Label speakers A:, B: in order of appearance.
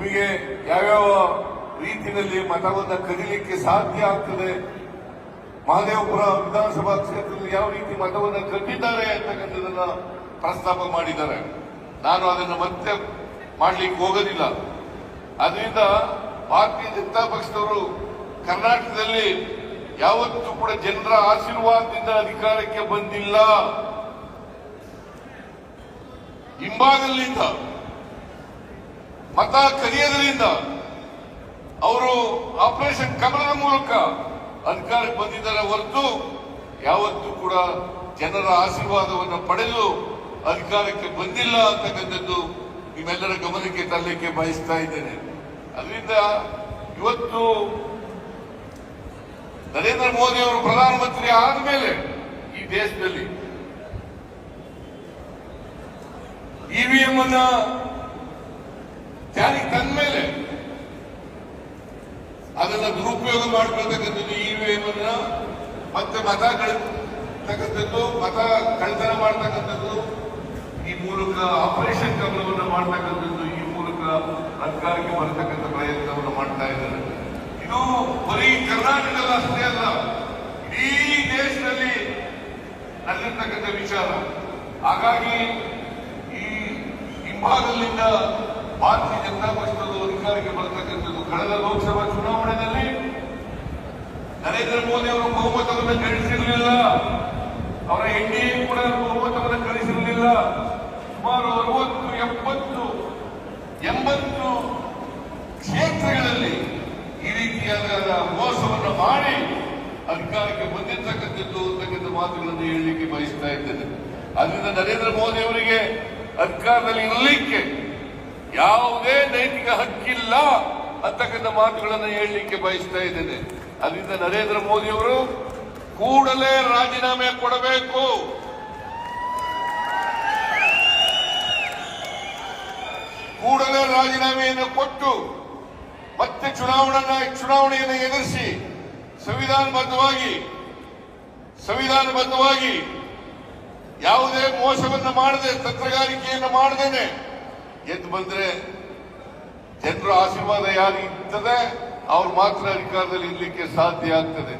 A: ನಿಮಗೆ ಯಾವ್ಯಾವ ರೀತಿಯಲ್ಲಿ ಮತವನ್ನು ಕದಿಲಿಕ್ಕೆ ಸಾಧ್ಯ ಆಗ್ತದೆ? ಮಹದೇವಪುರ ವಿಧಾನಸಭಾ ಕ್ಷೇತ್ರದಲ್ಲಿ ಯಾವ ರೀತಿ ಮತವನ್ನು ಕದ್ದಿದ್ದಾರೆ ಅಂತಕ್ಕಂಥದನ್ನ ಪ್ರಸ್ತಾಪ ಮಾಡಿದ್ದಾರೆ. ನಾನು ಅದನ್ನು ಮತ್ತೆ ಮಾಡಲಿಕ್ಕೆ ಹೋಗೋದಿಲ್ಲ. ಅದರಿಂದ ಭಾರತೀಯ ಜನತಾ ಪಕ್ಷದವರು ಕರ್ನಾಟಕದಲ್ಲಿ ಯಾವತ್ತೂ ಕೂಡ ಜನರ ಆಶೀರ್ವಾದದಿಂದ ಅಧಿಕಾರಕ್ಕೆ ಬಂದಿಲ್ಲ. ಹಿಂಭಾಗದಿಂದ ಮತ ಕರೆಯೋದ್ರಿಂದ ಅವರು ಆಪರೇಷನ್ ಕಮಲದ ಮೂಲಕ ಅಧಿಕಾರಕ್ಕೆ ಬಂದಿದ್ದಾರೆ ಹೊರತು ಯಾವತ್ತೂ ಕೂಡ ಜನರ ಆಶೀರ್ವಾದವನ್ನು ಪಡೆದು ಅಧಿಕಾರಕ್ಕೆ ಬಂದಿಲ್ಲ ಅಂತಕ್ಕಂಥದ್ದು ನಿಮ್ಮೆಲ್ಲರ ಗಮನಕ್ಕೆ ತರಲಿಕ್ಕೆ ಬಯಸ್ತಾ ಇದ್ದೇನೆ. ಅದರಿಂದ ಇವತ್ತು ನರೇಂದ್ರ ಮೋದಿ ಅವರು ಪ್ರಧಾನಮಂತ್ರಿ ಆದ್ಮೇಲೆ ಈ ದೇಶದಲ್ಲಿ ಇವಿಎಂ ಅನ್ನ ಜಾರಿಗೆ ತಂದ ಮೇಲೆ ಅದನ್ನ ದುರುಪಯೋಗ ಮಾಡ್ಕೊಳ್ತಕ್ಕಂಥದ್ದು ಇವಿಎಂ ಅನ್ನ ಮತ್ತೆ ಮತ ಕಳ್ತಕ್ಕಂಥದ್ದು ಮತ ಕಳ್ತನ ಮಾಡ್ತಕ್ಕಂಥದ್ದು, ಈ ಮೂಲಕ ಆಪರೇಷನ್ ಕಮಲವನ್ನು ಮಾಡ್ತಕ್ಕಂಥದ್ದು ಈ ಮೂಲಕ ಅಧಿಕಾರಕ್ಕೆ ಬರತಕ್ಕಂಥ ಪ್ರಯತ್ನವನ್ನು ಮಾಡ್ತಾ ಇದ್ದಾರೆ. ಇದು ಬರೀ ಕರ್ನಾಟಕದ ಅಷ್ಟೇ ಅಲ್ಲ, ಇಡೀ ದೇಶದಲ್ಲಿ ನಡೆದಿರ್ತಕ್ಕಂಥ ವಿಚಾರ. ಹಾಗಾಗಿ ಈ ಹಿಂಭಾಗದಿಂದ ಭಾರತೀಯ ಜನತಾ ಪಕ್ಷದ ಅಧಿಕಾರಕ್ಕೆ ಬರ್ತಕ್ಕಂಥದ್ದು ಕಳೆದ ಲೋಕಸಭಾ ಚುನಾವಣೆಯಲ್ಲಿ ನರೇಂದ್ರ ಮೋದಿ ಅವರು ಬಹುಮತವನ್ನು ಗಳಿಸಿರಲಿಲ್ಲ. ಅವರ ಎನ್ಡಿಎ ಕೂಡ ಬಹುಮತವನ್ನು ಗಳಿಸಿರಲಿಲ್ಲ. ಸುಮಾರು ಅರವತ್ತು ಎಪ್ಪತ್ತು ಎಂಬತ್ತು ಕ್ಷೇತ್ರಗಳಲ್ಲಿ ಈ ರೀತಿಯಾದ ಮೋಸವನ್ನು ಮಾಡಿ ಅಧಿಕಾರಕ್ಕೆ ಬಂದಿರತಕ್ಕಂಥದ್ದು ಅಂತಕ್ಕಂಥ ಮಾತುಗಳನ್ನು ಹೇಳಲಿಕ್ಕೆ ಬಯಸ್ತಾ ಇದ್ದೇನೆ. ಅದರಿಂದ ನರೇಂದ್ರ ಮೋದಿ ಅವರಿಗೆ ಅಧಿಕಾರದಲ್ಲಿ ಇರಲಿಕ್ಕೆ ಯಾವುದೇ ನೈತಿಕ ಹಕ್ಕಿಲ್ಲ ಅಂತಕ್ಕಂಥ ಮಾತುಗಳನ್ನು ಹೇಳಲಿಕ್ಕೆ ಬಯಸ್ತಾ ಇದ್ದೇನೆ. ಅದರಿಂದ ನರೇಂದ್ರ ಮೋದಿ ಅವರು ಕೂಡಲೇ ರಾಜೀನಾಮೆ ಕೊಡಬೇಕು. ಕೂಡಲೇ ರಾಜೀನಾಮೆಯನ್ನು ಕೊಟ್ಟು ಮತ್ತೆ ಚುನಾವಣಾ ಚುನಾವಣೆಯನ್ನು ಎದುರಿಸಿ ಸಂವಿಧಾನಬದ್ಧವಾಗಿ ಸಂವಿಧಾನಬದ್ಧವಾಗಿ ಯಾವುದೇ ಮೋಸವನ್ನು ಮಾಡದೆ, ತಂತ್ರಗಾರಿಕೆಯನ್ನು ಮಾಡದೇನೆ ಎದ್ದು ಬಂದ್ರೆ ಜನರ ಆಶೀರ್ವಾದ ಯಾರು ಇರ್ತದೆ ಅವ್ರು ಮಾತ್ರ ಅಧಿಕಾರದಲ್ಲಿ ಇರಲಿಕ್ಕೆ ಸಾಧ್ಯ ಆಗ್ತದೆ.